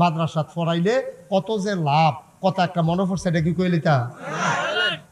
মাদ্রাসাত পড়াইলে কত যে লাভ? কত একটা মনে পড়ছে, এটা কি কইলিতা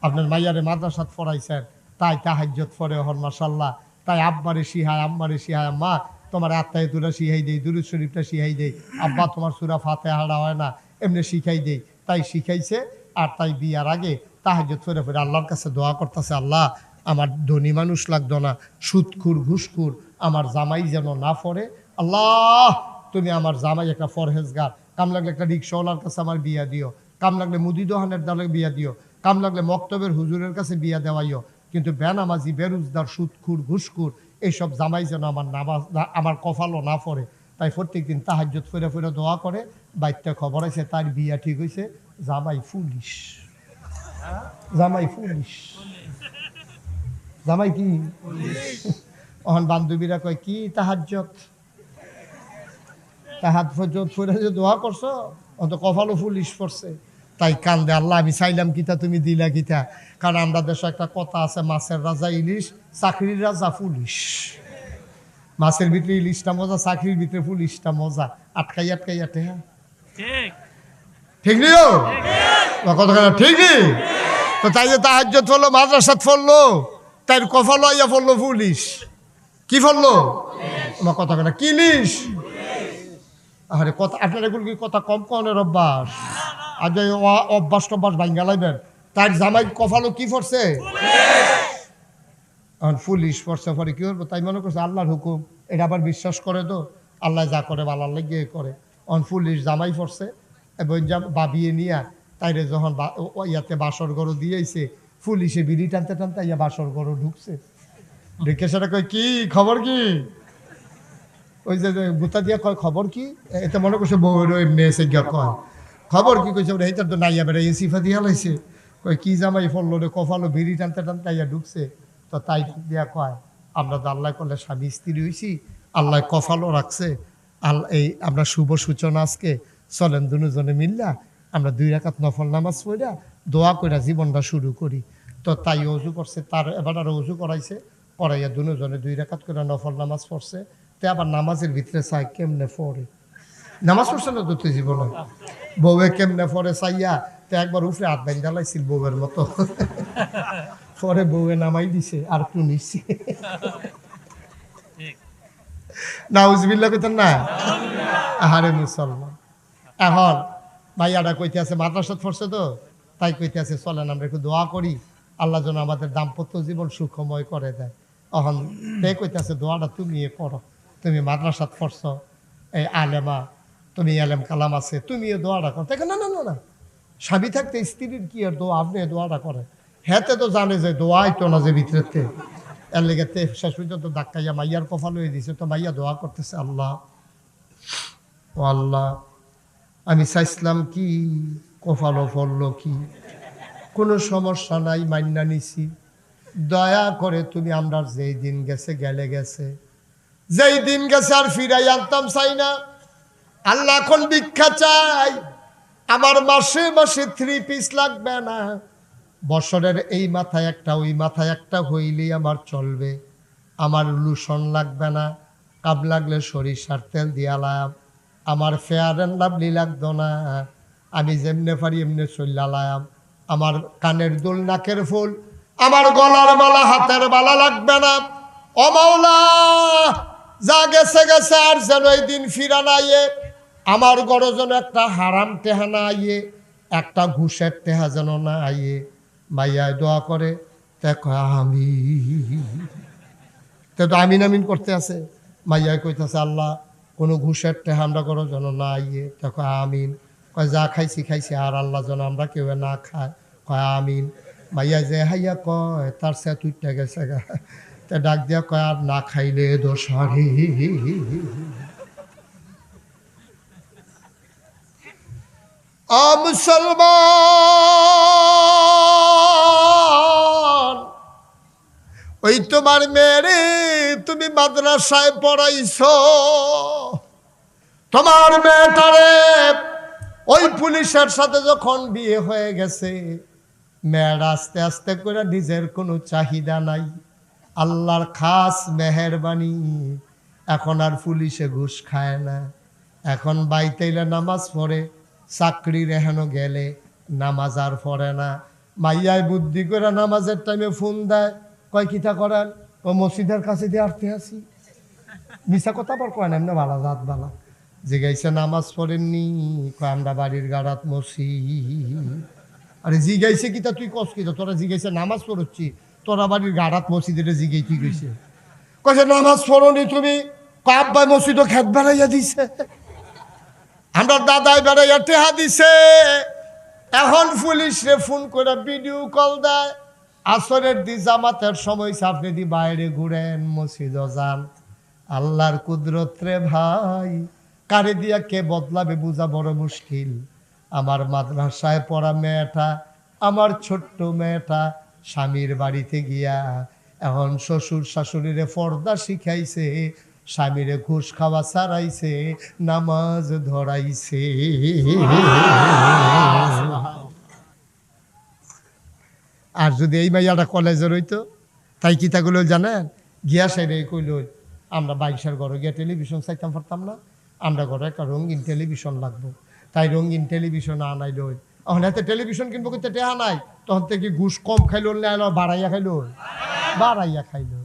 আপনার মাইয়ারে মাদ্রাসাত পড়াইছেন, তাই তাহাজ্জত পড়ে হন মাসাল্লাহ তাই আব্বারে শিহায়, আম্মারে শিহায়, আম্মা, তোমার আত্মায় তুলা শিহাই দেই, দুরুদ শরীফটা শিহাই দেই। আব্বা, তোমার সুরা ফাতে হারা হয় না, এমনি শিখাই দেই। তাই শিখাইছে, আর তাই বিয়ার আগে তাহাজ্জত ফেরে ফেরে আল্লাহর কাছে দোয়া করতেছে, আল্লাহ, আমার ধনী মানুষ লাগতো না সুদখুর ঘুসখুর আমার জামাই যেন না ফরে আল্লাহ তুমি আমার জামাই একটা ফরহেজগার কাম লাগলে একটা রিক্সাওয়ালার কাছে আমার বিয়া দিও। কাম লাগলে মুদি দোহানের দালে বিয়া দিও। কাম লাগলে মক্তবের হুজুরের কাছে বিয়া দেওয়াইও। কিন্তু বেনামাজি বেরুজদার সুদখুর ঘুষখুর এইসব জামাই যেন আমার নামাজ আমার কফালও না পড়ে। তাই প্রত্যেকদিন তাহাজ্জত ফিরে ফিরে দোয়া করে বাইতে খবর আছে তার বিয়া ঠিক হয়েছে জামাই পুলিশ জামাই পুলিশ জামাই কি? অহন বান্ধবীরা কয় কি তাহাজ্জত তাহাত ফজত ফিরে যে দোয়া করছ অত কপালও পুলিশ পড়ছে তাই কান্দে আল্লাহ আমি চাইলাম কিতা তুমি দিলা কিতা? কারণ আমরা দেশে একটা কথা আছে মাছের রাজা ইলিশ চাকরির রাজা পুলিশ মাছের ভিতরে ইলিশটা মজা চাকরির ভিতরে পুলিশটা মজা। আটকাই আটকাই আটে হ্যাঁ ঠিক ঠিক নিও কথা ঠিক নেই তো তাই যে তাহাজ্জত ফললো মাদ্রাসাত ফললো তাই কফালো আইয়া ফললো পুলিশ কি ফললো? আমার কথা কেনা কি লিস আরে কথা আপনার এগুলো কি কথা কম কনের অভ্যাস আর যে অভ্যাস টভ্যাস ভাঙ্গা লাইবেন। তার জামাই কফালো কি পড়ছে? এখন পুলিশ পড়ছে, পরে কি করব? তাই মনে করছে, আল্লাহর হুকুম। এটা আবার বিশ্বাস করে তো। আল্লাহ যা করে ভালো লাগিয়ে করে। অন পুলিশ জামাই পড়ছে এবং বাবিয়ে নিয়ে তাইরে যখন ইয়াতে বাসর গরু দিয়েছে, পুলিশে বিড়ি টানতে টানতে ইয়া বাসর গরু ঢুকছে। ঢুকে সেটা কয়, কি খবর কি? ওই যে গুতা দিয়া কয়, খবর কি? এতে মনে করছে বউয়ের এমনি এসে গিয়া কয়, খবর কি? কইছে, ওরা এইটার তো নাইয়া বেড়াই সিফা দিয়া লাইছে। কয়, কি জামাই ফললো রে কফালো বিড়ি টানতে টানতে ইয়া ঢুকছে। তো তাই দিয়া কয়, আমরা তো আল্লাহ করলে স্বামী স্ত্রী হয়েছি আল্লাহ কফালো রাখছে। আল্লাহ এই আমরা শুভ সূচনা আজকে, চলেন দুজনে মিল্লা, আমরা দুই রাকাত নফল নামাজ পড়া, দোয়া কইরা জীবনটা শুরু করি। তো তাই অজু করছে, তার এবার আর অজু করাইছে করাইয়া দুজনে দুই রাকাত করে নফল নামাজ পড়ছে। তে আবার নামাজের ভিতরে চাই কেমনে পড়ে? নামাজ পড়ছে না তো তুই জীবনে? বউয়ে কেমনে পড়ে চাইয়া? তো একবার উপরে হাত বাইন্দা লাইছিল বউয়ের মতো। পরে বউয়ে নামাই দিছে আর একটু নিচ্ছে নাউজবিল্লা কইতেন না? আহারে মুসলমান। এখন ভাইয়াটা কইতে আছে মাদ্রাসাত পড়ছে তো? তাই কইতে আছে চলেন আমরা একটু দোয়া করি। আল্লাহ যেন আমাদের দাম্পত্য জীবন সুখময় করে দেয়। এখন তে কইতে আছে দোয়াটা তুমি এ করো। তুমি মাদ্রাসাত পড়ছ, এই আলেমা, তুমি আলেম কালাম আছে তুমি এ দোয়াটা করো। তাই না না না না। স্বামী থাকতে স্ত্রীর কি আর দোয়া? আপনি দোয়াটা করে। হেতে তো জানে যে দোয়াই তো না যে ভিতরেতে। এর লেগে শেষ পর্যন্ত ধাক্কাইয়া মাইয়ার কফাল হয়ে দিছে, তো মাইয়া দোয়া করতেছে, আল্লাহ, ও আল্লাহ, আমি চাইছিলাম কি কফালো ফললো কি? কোনো সমস্যা নাই মান্না নিছি। দয়া করে তুমি আমরা যেই দিন গেছে, গেলে গেছে যেই দিন গেছে আর ফিরাই আনতাম চাই না। আল্লাহ এখন ভিক্ষা চাই। আমার মাসে মাসে থ্রি পিস লাগবে না। বছরের এই মাথায় একটা, ওই মাথায় একটা হইলেই আমার চলবে। আমার লুসন লাগবে না। কাব লাগলে সরিষার তেল দিয়ালাম আমার ফেয়ার অ্যান্ড লাভলি লাগতো না। আমি যেমনে পারি এমনি চল্লালাম আমার কানের দুল, নাকের ফুল, আমার গলার মালা, হাতের মালা লাগবে না। অমাওলা যা গেছে গেছে আর যেন এই দিন ফিরা নাইয়ে আমার গড় যেন একটা হারাম টেহা না আইয়ে একটা ঘুষের টেহা যেন না আইয়ে মাইয়ায় দোয়া করে, দেখো আমি তে তো আমিন আমিন করতে আছে। মাইয়ায় কইতেছে, আল্লাহ, কোনো ঘুষের টেহা আমরা করো যেন না আইয়ে দেখো আমিন। কয়, যা খাইছি খাইছি, আর আল্লাহ যেন আমরা কেউ না খায়। কয়, আমিন। মাইয়া যে হাইয়া কয়, তার সে তুইটা গেছে তে ডাক দিয়া কয়, আর না খাইলে দোষ হারি মুসলমান, ওই তোমার মেয়েরে তুমি মাদ্রাসায় পড়াইছ। তোমার মেয়েটারে ওই পুলিশের সাথে যখন বিয়ে হয়ে গেছে, মেয়ের আস্তে আস্তে করে নিজের কোনো চাহিদা নাই। আল্লাহর খাস মেহরবানি। এখন আর পুলিশে ঘুষ খায় না। এখন বাইতেইলে নামাজ পড়ে, চাকরি এহেন গেলে নামাজ আর পড়ে না। মাইয়ায় বুদ্ধি করে নামাজের টাইমে ফোন দেয়, কয়, কিতা করেন? ও মসজিদের কাছে দিয়ে আরতে আসি মিশা কথা বল কয় না বালা জাত বালা। জিগাইছে, নামাজ পড়েননি? কয়, আমরা বাড়ির গাড়াত মসি আরে জিগাইছে কিতা তুই কস কিতা তোরা জিগাইছে, নামাজ পড়ছি তোরা বাড়ির গাড়াত মসজিদে জিগাই তুই গেছে কয়েছে নামাজ পড়নি তুমি কাব্বাই মসজিদও খেত বেড়াইয়া দিছে। আমরা দাদাই বেড়াইয়া টেহা দিছে। এখন পুলিশ ফোন করে ভিডিও কল দেয়। আসরের দি জামাতের সময় আপনি দি বাইরে ঘুরেন, মসজিদ যান, আল্লাহর কুদরত রে ভাই, কারে দিয়া কে বদলাবে বোঝা বড় মুশকিল। আমার মাদ্রাসায় পড়া মেয়েটা, আমার ছোট্ট মেয়েটা স্বামীর বাড়িতে গিয়া এখন শ্বশুর শাশুড়িরে পর্দা শিখাইছে, স্বামীরে ঘুষ খাওয়া ছাড়াইছে নামাজ ধরাইছে। আর যদি এই মাইয়াটা কলেজে রইতো, তাই কিতাগুলো জানেন? গিয়া সাইডে কইল, আমরা বাইশার ঘরে গিয়া টেলিভিশন চাইতাম পারতাম না, আমরা ঘরে একটা রঙিন টেলিভিশন লাগবো। তাই রঙিন টেলিভিশন আনাইল। এখন এতে টেলিভিশন কিনবো কিন্তু টেহা নাই। তখন থেকে ঘুষ কম খাইলো না বাড়াইয়া খাইলো। বাড়াইয়া খাইলো।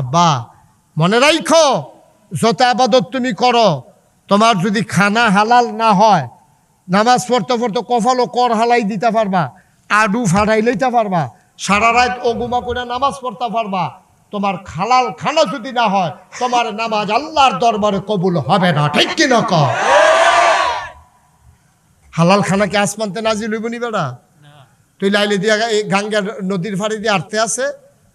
আব্বা, মনে রাখো যত আবাদত তুমি করো, তোমার যদি খানা হালাল না হয়, নামাজ পড়তে পড়তে কফালো কর হালাই দিতে পারবা, আডু ফাড়াই লইতে পারবা, সারা রাত ওগুমা করে নামাজ পড়তে পারবা, তোমার খালাল খানা যদি না হয়, তোমার নামাজ আল্লাহর দরবারে কবুল হবে না, ঠিক কি না ক হালাল খানাকে আসমানতে নাজি লইবনি বেড়া? তুই লাইলে দিয়া এই গাঙ্গার নদীর ফাড়ি দিয়ে আটতে আছে,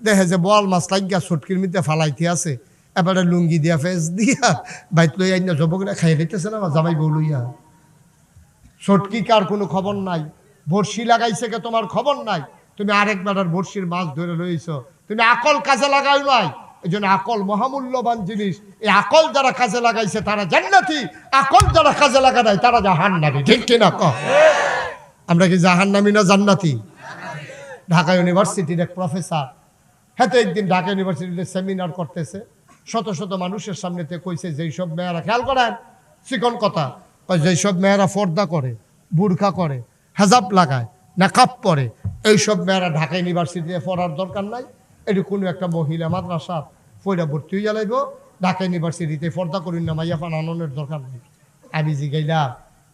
দেখে যে বল মাছ লাগিয়া ছটকির মধ্যে ফালাইতে আছে। এবারে লুঙ্গি দিয়া, ফেস দিয়া, বাইত লই আইনা জবকরা খাই দিতেছে না, জামাই বউ লইয়া। ছটকি কার কোনো খবর নাই? বড়শি লাগাইছে কে তোমার খবর নাই? তুমি আরেক বেটার বড়শির মাছ ধরে রয়েছ তুমি আকল কাজে লাগাই নাই। এই জন্য আকল মহামূল্যবান জিনিস। এই আকল যারা কাজে লাগাইছে, তারা জান্নাতি। আকল যারা কাজে লাগা নাই, তারা জাহান্নামি। ঠিক কিনা কহ আমরা কি জাহান্নামি না জান্নাতি? ঢাকা ইউনিভার্সিটির এক প্রফেসর। হ্যাঁ একদিন ঢাকা ইউনিভার্সিটিতে সেমিনার করতেছে। শত শত মানুষের সামনেতে কইছে, যেই সব মেয়েরা খেয়াল করেন, চিকন কথা। যেই সব মেয়েরা ফর্দা করে, বুরখা করে, হেজাব লাগায়, নাকাপ পরে এইসব মেয়েরা ঢাকা ইউনিভার্সিটিতে পড়ার দরকার নাই। এটি কোনো একটা মহিলা মাদ্রাসা পয়রা ভর্তি হয়ে জ্বালাইব ঢাকা ইউনিভার্সিটিতে পর্দা করি না, মাইয়া পান আনন্দের দরকার নেই। আমি জিগাইলাম,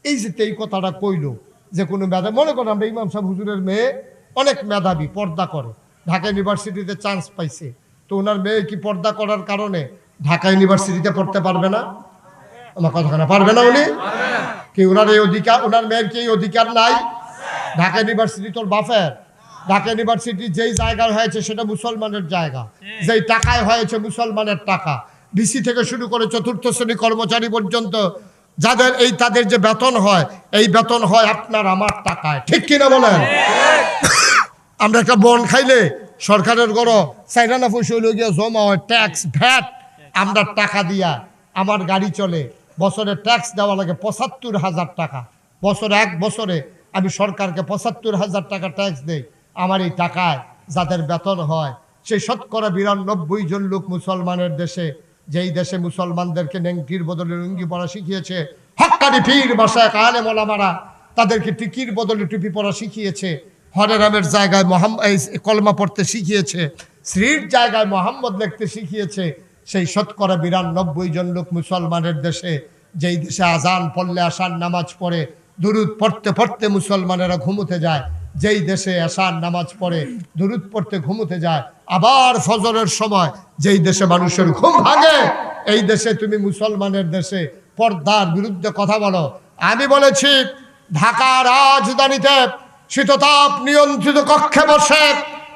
এই যে এই কথাটা কইলো যে কোনো মেধা মনে করেন আমরা ইমাম সাহেব হুজুরের মেয়ে অনেক মেধাবী, পর্দা করে। ঢাকা ইউনিভার্সিটিতে চান্স পাইছে। তো ওনার মেয়ে কি পর্দা করার কারণে ঢাকা ইউনিভার্সিটিতে পড়তে পারবে না? আমার কথা না পারবে না উনি? কি ওনার এই অধিকার ওনার মেয়ের কি অধিকার নাই? ঢাকা ইউনিভার্সিটি তোর বাফের ঢাকা ইউনিভার্সিটি যেই জায়গায় হয়েছে সেটা মুসলমানের জায়গা। যেই টাকায় হয়েছে মুসলমানের টাকা। ডিসি থেকে শুরু করে চতুর্থ শ্রেণি কর্মচারী পর্যন্ত যাদের এই তাদের যে বেতন হয়, এই বেতন হয় আপনার আমার টাকায়। ঠিক কিনা বলেন? আমরা একটা বন খাইলে সরকারের গড় হইলে গিয়ে জমা হয় ট্যাক্স ভ্যাট, আমরা টাকা দিয়া আমার গাড়ি চলে। বছরে ট্যাক্স দেওয়া লাগে পঁচাত্তর হাজার টাকা। বছরে এক বছরে আমি সরকারকে পঁচাত্তর হাজার টাকা ট্যাক্স দেই। আমার এই টাকায় যাদের বেতন হয়, সেই শতকরা বিরানব্বই জন লোক মুসলমানের দেশে যেই দেশে মুসলমানদেরকে নেংটির বদলে লুঙ্গি পরা শিখিয়েছে হক্কানি পীর বাসায় কালে মোলামারা তাদেরকে টিকির বদলে টুপি পরা শিখিয়েছে হরে রামের জায়গায় মোহাম্মদ কলমা পড়তে শিখিয়েছে শ্রীর জায়গায় মোহাম্মদ লিখতে শিখিয়েছে, সেই শতকরা বিরানব্বই জন লোক মুসলমানের দেশে, যেই দেশে আজান পড়লে আসান নামাজ পড়ে, দুরুদ পড়তে পড়তে মুসলমানেরা ঘুমোতে যায়। যেই দেশে আসান নামাজ পড়ে, দুরুদ পড়তে ঘুমোতে যায়, আবার ফজরের সময় যেই দেশে মানুষের ঘুম ভাঙে, এই দেশে তুমি মুসলমানের দেশে পর্দার বিরুদ্ধে কথা বলো। আমি বলেছি ঢাকা রাজধানীতে শীততাপ নিয়ন্ত্রিত কক্ষে বসে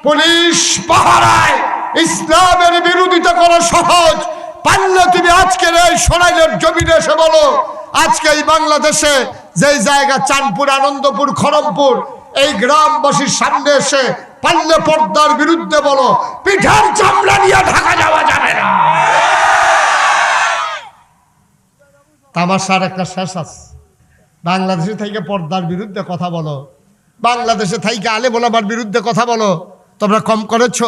পুলিশ পাহারায় ইসলামের বিরোধিতা করা সহজ। পারলে তুমি আজকের এই সোনাইলের জমিনে এসে বলো, আজকে এই বাংলাদেশে যেই জায়গা চাঁদপুর, আনন্দপুর, খড়মপুর এই গ্রামবাসীর সামনে এসে পারলে পর্দার বিরুদ্ধে বলো, পিঠার চামড়া নিয়ে ঢাকা যাওয়া যাবে না। তামাশার একটা শেষ আছে। বাংলাদেশে থেকে পর্দার বিরুদ্ধে কথা বলো। বাংলাদেশে থেকে আলে বলাবার বিরুদ্ধে কথা বলো। তোমরা কম করেছ?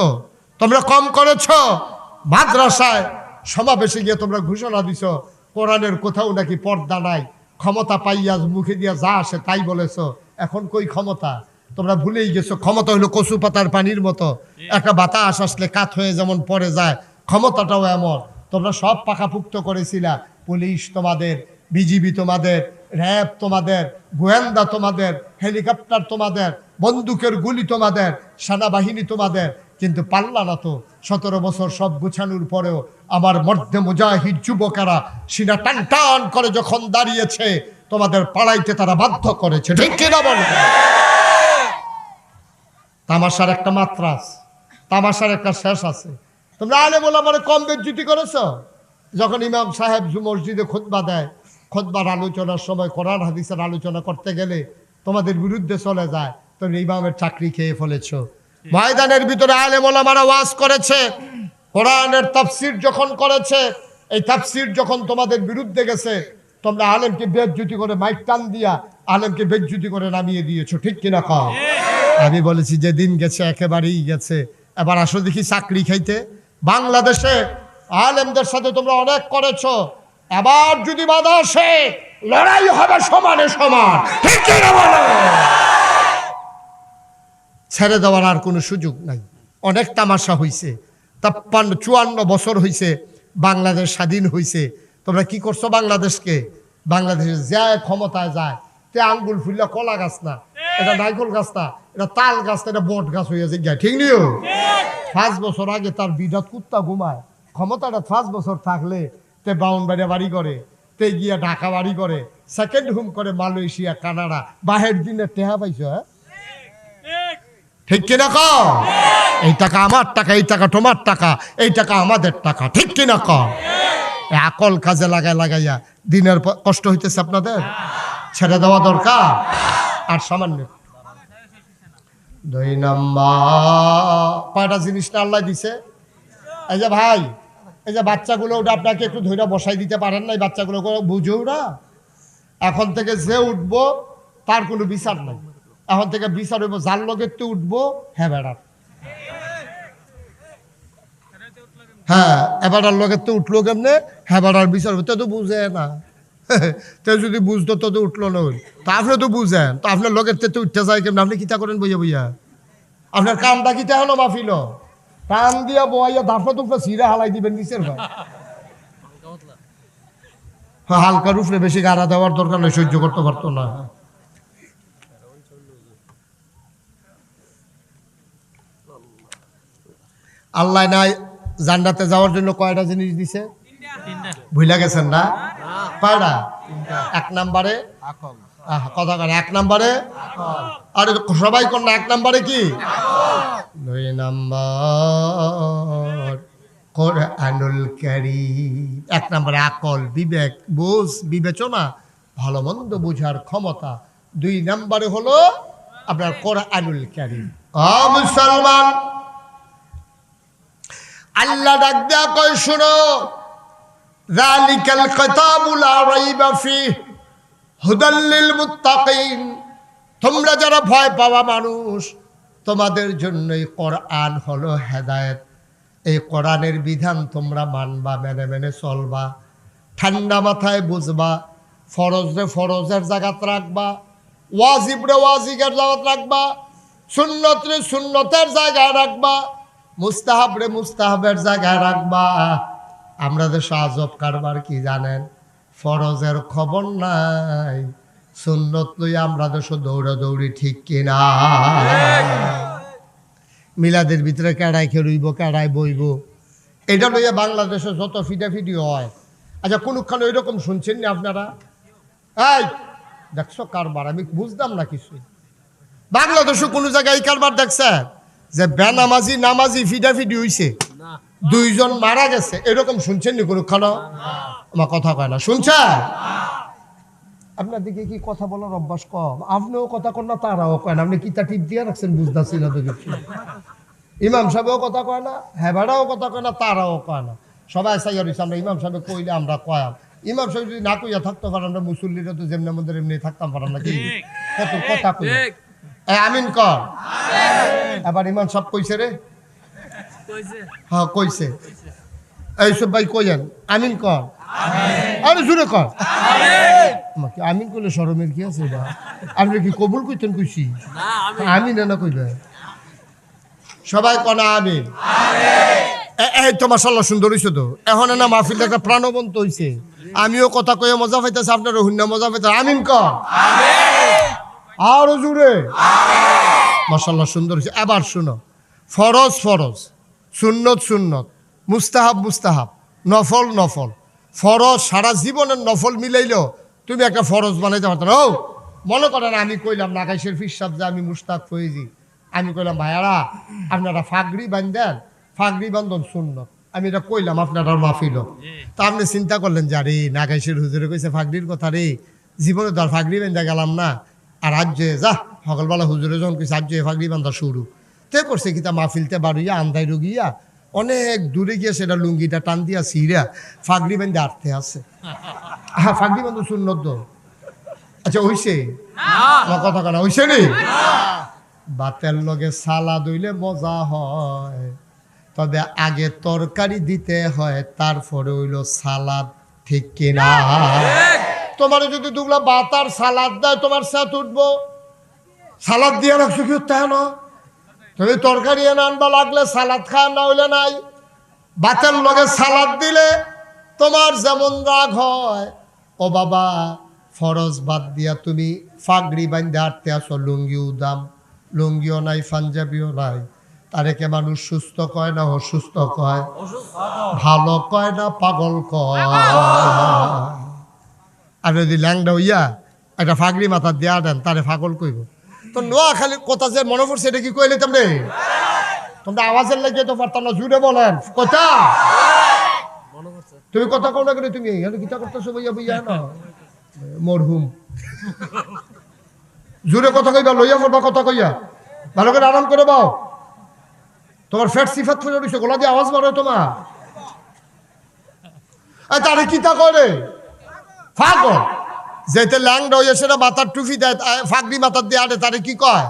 তোমরা কম করেছ? মাদ্রাসায় সমাবেশে গিয়ে তোমরা ঘোষণা দিছ, কোরআনের কোথাও নাকি পর্দা নাই। ক্ষমতা পাইয়া মুখে দিয়া যা আসে তাই বলেছ। এখন কই ক্ষমতা? তোমরা ভুলেই গেছো, ক্ষমতা হলো কচু পাতার পানির মতো। একটা বাতাস আসলে কাত হয়ে যেমন পড়ে যায়, ক্ষমতাটাও এমন। তোমরা সব পাকাপুক্ত করেছিলা, পুলিশ তোমাদের, বিজিবি তোমাদের, র্যাব তোমাদের, গোয়েন্দা তোমাদের, হেলিকপ্টার তোমাদের, বন্দুকের গুলি তোমাদের, সেনাবাহিনী তোমাদের। কিন্তু পাল্লা না তো, সতেরো বছর সব গুছানোর পরেও আমার মধ্যে মুজাহিদ যুবকেরা সিনা টান টান করে যখন দাঁড়িয়েছে তোমাদের পাড়াইতে তারা বাধ্য করেছে, ঠিক কিনা বলো? তামাশার একটা মাত্রা আছে, তামাশার একটা শেষ আছে। তোমরা আলে বলে আমার কম বেজ্জুতি করেছ? যখন ইমাম সাহেব মসজিদে খুতবা দেয়, খুতবার আলোচনার সময় কোরআন হাদিসের আলোচনা করতে গেলে তোমাদের বিরুদ্ধে চলে যায় তুমি ইমামের চাকরি খেয়ে ফেলেছো। ময়দানের ভিতরে আলে মোলামারা ওয়াজ করেছে, কোরআনের তাফসির যখন করেছে, এই তাফসির যখন তোমাদের বিরুদ্ধে গেছে তোমরা আলেমকে বেজ্জুতি করে মাইক টান দিয়া আলেমকে বেজ্জুতি করে নামিয়ে দিয়েছ ঠিক কিনা কও? আমি বলেছি যে দিন গেছে একেবারেই গেছে। এবার আসো দেখি চাকরি খাইতে। বাংলাদেশে আলেমদের সাথে তোমরা অনেক করেছ। এবার যদি বাধা আসে লড়াই হবে সমানে সমান। ঠিক? ছেড়ে দেওয়ার আর কোনো সুযোগ নাই। অনেক তামাশা হইছে। তাপ্পান্ন চুয়ান্ন বছর হইছে বাংলাদেশ স্বাধীন হইছে। তোমরা কি করছ বাংলাদেশকে? বাংলাদেশে যায় ক্ষমতায় যায়, তে আঙ্গুল ফুললে কলা গাছ না, এটা নাইকল গাছ না, এটা তাল গাছ না, এটা বট গাছ হয়ে যায়। ঠিক নিও পাঁচ বছর আগে তার বিরাট কুত্তা ঘুমায়। ক্ষমতাটা পাঁচ বছর থাকলে তে বাউন বাড়ি করে, তে গিয়া ঢাকা বাড়ি করে সেকেন্ড হোম করে মালয়েশিয়া, কানাডা। বাহের দিনে টেহা পাইছো হ্যাঁ? ঠিক কিনা ক? এই টাকা আমার টাকা, এই টাকা তোমার টাকা, এই টাকা আমাদের টাকা। ঠিক কিনা ক? আকল কাজে লাগাই লাগাইয়া দিনের কষ্ট হইতেছে আপনাদের? ছেড়ে দেওয়া দরকার? আর সামান্য দুই নম্বর। কয়টা জিনিসটা আল্লাহ দিছে? এই যে ভাই, এই যে বাচ্চাগুলো ওটা আপনাকে একটু ধৈর্য বসাই দিতে পারেন না এই বাচ্চাগুলো বুঝেও না এখন থেকে যে উঠবো, তার কোনো বিচার নাই। এখন থেকে বিচার হইব, যার লগের তো উঠবো হ্যাঁ বেড়ার। হ্যাঁ এবারার লগের তো উঠল কেমনে? বেড়ার বিচার হইব তো তো বুঝে না। তো যদি বুঝতো তো তো উঠল না ওই। তা আপনি তো বুঝেন। তো আপনার লগের তো উঠতে যায় কেমন? আপনি কিতা করেন বইয়া বইয়া? আপনার কামটা কিতা হলো মাফিল? কান দিয়া বইয়া দাফা তুফা সিরা হালাই দিবেন নিচের ভাই হালকার উপরে বেশি গাড়া দেওয়ার দরকার নেই, সহ্য করতে পারতো না। আল্লাহ নাই জান্নাতে যাওয়ার জন্য কয়টা জিনিস দিছে? ভুলে গেছেন না? কয়টা এক নাম্বারে? কথা কন এক নাম্বারে? আরে সবাই কোন এক নাম্বারে কি? দুই নাম্বার কোরআনুল কারীম। এক নম্বরে আকল, বিবেক, বুঝ, বিবেচনা, ভালো মন্দ বুঝার ক্ষমতা। দুই নম্বরে হলো আপনার কোরআনুল আ মুসলমান! আল্লাহ ডাক দেয়া কয়, শুনো রাইবা ফিহ, হুদাল লিল তোমরা যারা ভয় পাওয়া মানুষ, তোমাদের জন্য জন্যই কোরআন হলো হেদায়েত। এই কোরআনের বিধান তোমরা মানবা, মেনে মেনে চলবা। ঠান্ডা মাথায় বুঝবা ফরজরে ফরজের জায়গাত রাখবা ওয়াজিবরে ওয়াজিবের জায়গাত রাখবা সুন্নতরে সুন্নতের জায়গায় রাখবা মুস্তাহাবরে মুস্তাহাবের জায়গায় রাখবা। আমরা দেশ আজব কারবার কি জানেন? ফরজের খবর নাই। সুন্নত লই আমরা দেশ দৌড়া দৌড়ি ঠিক কিনা? মিলাদের ভিতরে কেড়াই খেরুইব কেড়াই বইব। এটা লইয়া বাংলাদেশে যত ফিডাফিডি হয়। আচ্ছা কোনখানে ওইরকম শুনছেন না আপনারা? এই, দেখছ কারবার, আমি বুঝতাম না কিছু। বাংলাদেশে কোনো জায়গায় এই কারবার দেখছেন? যে বেনামাজি নামাজি ফিডাফিডি হইছে। দুইজন মারা গেছে। এরকম শুনছেন নি কোনখানে আমার কথা কয় না। শুনছেন? আপনার দিকে কি কথা বলার অভ্যাস কম? আপনিও কথা কন না তারাও কয় না। আপনি কিতা টিপ দিয়ে রাখছেন বুঝতেছি না তো কিছু। ইমাম সাহেবও কথা কয় না হেবাড়াও কথা কয় না তারাও কয় না। সবাই সাইয়া রয়েছে আমরা ইমাম সাহেব কইলে আমরা কয়াম। ইমাম সাহেব যদি না কইয়া থাকতে পারেন আমরা মুসল্লিরা তো যেমনি আমাদের এমনি থাকতাম পারাম না কি? কত কথা কই আমিন কর এবার ইমাম সব কইছে রে? হ্যাঁ কইছে। এইসব ভাই কইয়েন আমিন কর আরে জুড়ে কর আমিন। করলে সরমের কি আছে এটা আপনি কি কবুল কইতেন কইছি? আমিন না। কইবে? সবাই কনা আমিন। এই তো মাসাল্লাহ সুন্দর হইছে তো। এখন না মাহফিলটা একটা প্রাণবন্ত হইছে। আমিও কথা কয়ে মজা পাইতেছি আপনার হুন্না মজা পাইতে আমিন কর আরও জুড়ে মাসাল্লাহ সুন্দর হয়েছে। এবার শুনো। ফরজ ফরজ। সুন্নত সুন্নত। মুস্তাহাব মুস্তাহাব। নফল নফল। ফরজ সারা জীবনের নফল মিলাইলেও তুমি একটা ফরজ বানাইতে পারতো ও, মনে করেন আমি কইলাম নাগাইশের ফিসাব যে আমি মুস্তাক ফয়েজি আমি কইলাম, ভাইয়ারা, আপনারা ফাগড়ি বান্ধেন ফাগড়ি বান্ধন সুন্নত। আমি এটা কইলাম আপনারা মাফিল তা আপনি চিন্তা করলেন যে, আরে নাগাইশের হুজুরে কইছে ফাগড়ির কথা রে। জীবনে তো আর ফাগড়ি বান্ধা গেলাম না। আর আজ্যে যা সকালবেলা হুজুরে যখন কইছে আজ্যে ফাগড়ি বান্ধা শুরু তে করছে কিতা মাহফিলতে বাড়ুইয়া আন্দাই রুগিয়া অনেক দূরে গিয়ে সেটা লুঙ্গিটা টান দিয়া সিরা ফাগড়ি বেঁধে আটতে আছে। হ্যাঁ ফাগড়ি বান্ধব সুন্নত তো। আচ্ছা হইছে? কথা কেনা হইছে নি? বাতের লগে সালা দইলে মজা হয় তবে আগে তরকারি দিতে হয় তারপরে হইল সালাদ ঠিক কিনা। তোমার যদি দুগলা বাতার সালাদ দেয়, তোমার সাথ উঠবো। সালাদ দিয়ে রাখছো কি তাই না? তুমি তরকারি এনে আনবা লাগলে, সালাদ খাওয়া না হইলে নাই। বাতের লগে সালাদ দিলে তোমার যেমন রাগ হয়। ও বাবা, ফরজ বাদ দিয়া তুমি ফাগড়ি বান্ধে হাঁটতে আসো, লুঙ্গিও দাম। লুঙ্গিও নাই, পাঞ্জাবিও নাই। তারেকে মানুষ সুস্থ কয় না অসুস্থ কয়? ভালো কয় না পাগল কয়? আর যদি ল্যাংডা হইয়া একটা ফাগড়ি মাথা দেয়া দেন তারে পাগল কইব। তো নোয়া খালি কথা যে মনে পড়ছে এটা কি কইলে তোমরা? তোমরা আওয়াজের লাগিয়ে তো পারতাম না জুড়ে বলেন। কথা? তুমি কথা কও না কেন তুমি? এখানে কিতা করতেছো বইয়া বইয়া না মরহুম। জুড়ে কথা কইবা লইয়া পড়বা কথা কইয়া। ভালো করে আরাম করে বাও। তোমার ফ্যাট সিফাত ফুলে রয়েছে গোলা দিয়ে আওয়াজ মারো তোমার। আর তারে কিতা করে ফাগল। যেতে ল্যাংড হয়ে সেটা মাথার টুফি দেয় ফাগড়ি মাথার দিয়ে আটে তারে কি কয়?